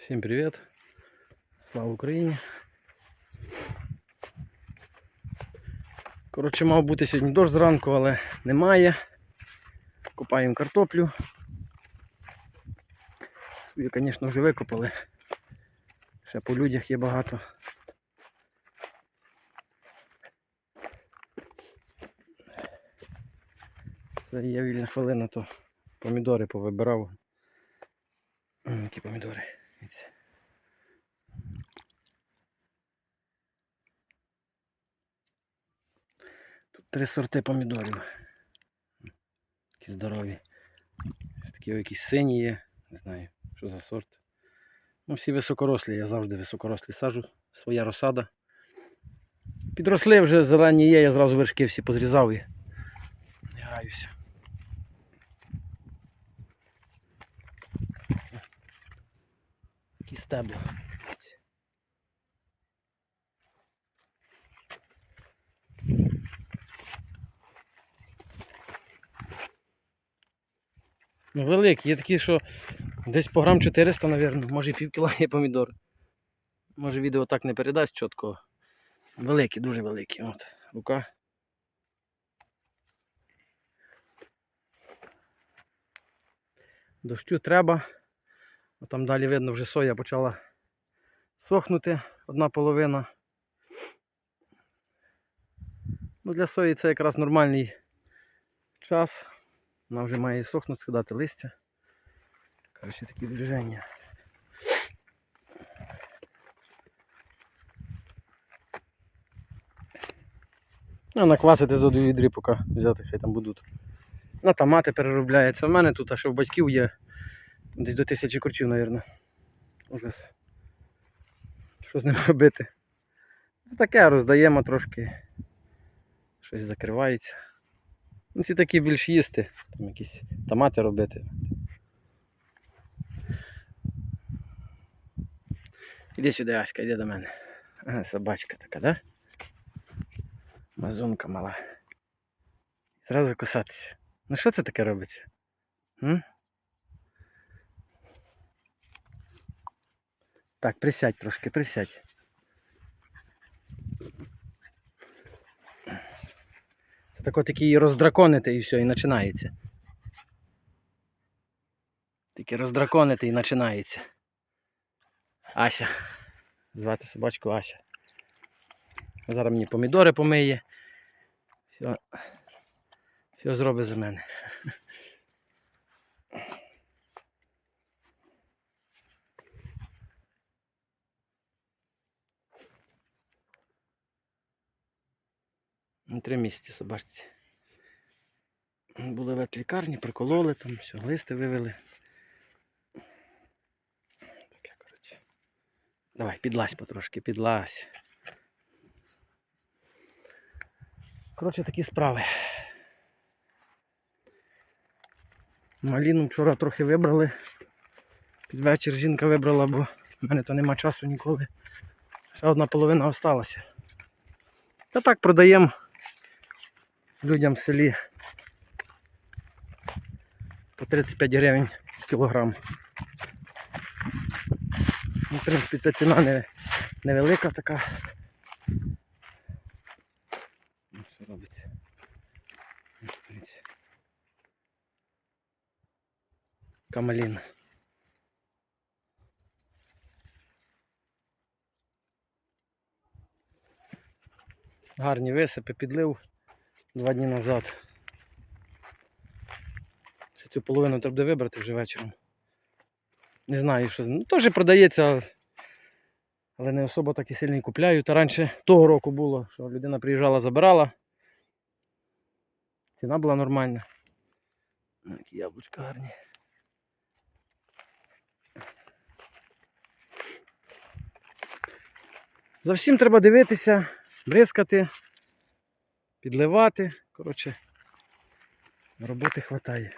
Всім привіт! Слава Україні! Коротше, мав бути сьогодні дощ зранку, але немає. Копаємо картоплю. Свою, звісно, вже викопали. Ще по людях є багато. Це є вільна хвилина, то помідори повибирав. Які помідори. Дивіться. Тут три сорти помідорів. Такі здорові. Такі якісь сині є. Не знаю, що за сорт. Ну, всі високорослі, я завжди високорослі сажу. Своя розсада. Підросли вже зелені є, я зразу вершки всі позрізав і не граюся. Стебла. Ну, великі, є такі, що десь по грам 400, мабуть, може і пів кіла є помідор. Може відео так не передасть чітко. Великі, дуже великі. От, рука. Дощу треба. Там далі видно, вже соя почала сохнути одна половина. Ну, для сої це якраз нормальний час. Вона вже має сохнути, скидати листя. Коротше, такі движення. Ну, наквасити з воду відрі, поки взяти, хай там будуть. На томати переробляється. У мене тут, а що в батьків є десь до тисячі курчів, мабуть. Ужас. Що з ним робити? Це таке роздаємо трошки. Щось закривається. Ну, ці такі більш їсти, там якісь томати робити. Іди сюди, Аська, іди до мене. Ага, собачка така, да? Мазунка мала. Зразу кусатися. Ну що це таке робиться? М? Так, присядь трошки, присядь. Це тако тільки її роздраконити і все, і починається. Тільки роздраконити і починається. Ася. Звати собачку Ася. Зараз мені помідори помиє. Все, все зробить за мене. Ну, Три місяці собачці. Були в ветлікарні, прикололи там, все, листи вивели. Таке, коротше. Давай, підлазь потрошки, підлазь. Коротше, такі справи. Маліну вчора трохи вибрали. Під вечір жінка вибрала, бо в мене то нема часу ніколи. Ще одна половина осталася. Та так продаємо людям в селі по 35 гривень кілограм. Ну, в принципі, ця ціна не, невелика така. Ну, Що робиться? Ну. Камалін. Гарні висипи підлив два дні назад. Цю половину треба вибрати вже вечором. Не знаю, що. Ну, теж продається, але не особо так і сильно купляю. Та раніше того року було, що людина приїжджала, забирала. Ціна була нормальна. Ну, Які яблучка гарні. За всім треба дивитися, бризкати, підливати. Коротше, роботи вистачає.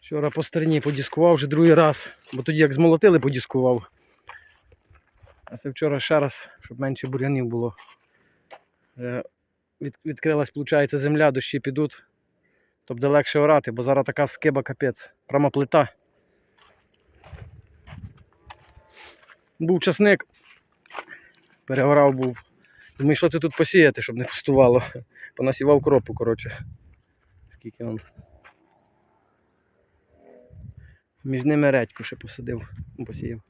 Вчора по стороні подіскував вже другий раз, бо тоді як змолотили, подіскував. А це вчора ще раз, щоб менше бур'янів було. Е, Від, відкрилась, виходить, земля, дощі підуть. то буде легше орати, бо зараз така скиба капець. Прямо плита. Був часник. Переорав був. Думаю, що ти тут посіяти, щоб не пустувало. Понасівав кропу, коротше. Скільки он. Між ними редьку ще посадив, посіяв.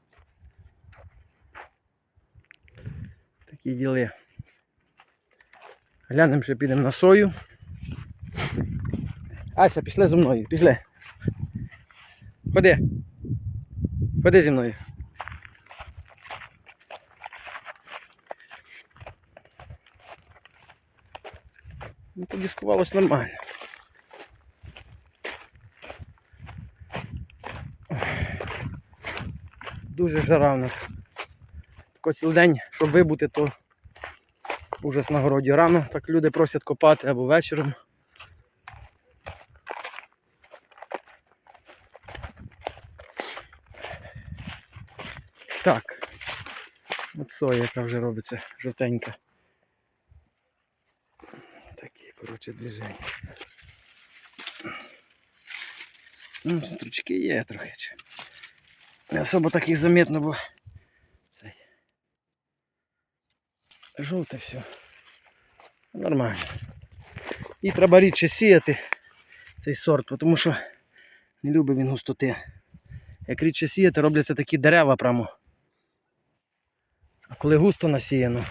Такі діли. Глянемо, ще підемо на сою. Ася, пішли зі мною, пішли. Ходи. Ходи зі мною. Ну, подіскувалось нормально. Дуже жара в нас. Тако цілий день, щоб вибути, то ужас на городі рано. Так люди просять копати або вечором. Так. От соя, яка вже робиться, жовтенька. Такі, коротше, движення. Ну, стручки є трохи. Не особо так їх заметно, бо цей. Жовте все. Нормально. І треба рідше сіяти цей сорт, тому що не любить він густоти. Як рідше сіяти, робляться такі дерева прямо. А коли густо насіяно,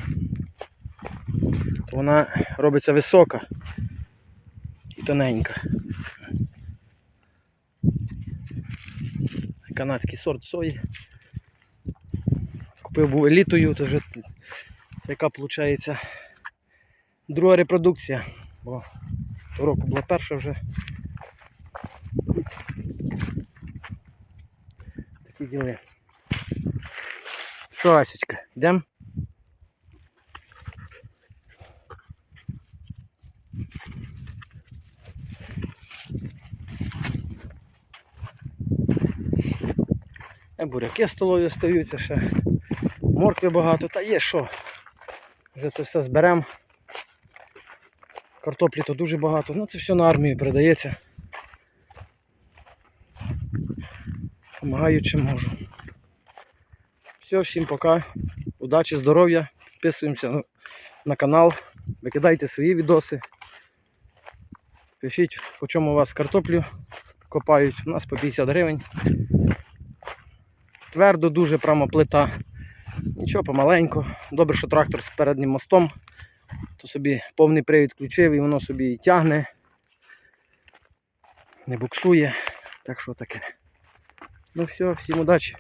вона робиться висока і тоненька. Канадський сорт сої. Купив був елітою, то вже яка виходить друга репродукція, бо року була перша вже. Такі діли. Що, Асечка, йдемо? Буряки столові остаються ще. Моркви багато, та є що. Вже це все зберемо. Картоплі то дуже багато, ну це все на армію передається. Помагаю чим можу. Все, всім пока. Удачі, здоров'я. Підписуємося на канал. Викидайте свої відоси. Пишіть, по чому у вас картоплю копають. У нас по 50 гривень. Твердо дуже прямо плита. Нічого помаленьку. Добре, що трактор з переднім мостом. То собі повний привід включив і воно собі і тягне. Не буксує. Так що таке. Ну все, всім удачі.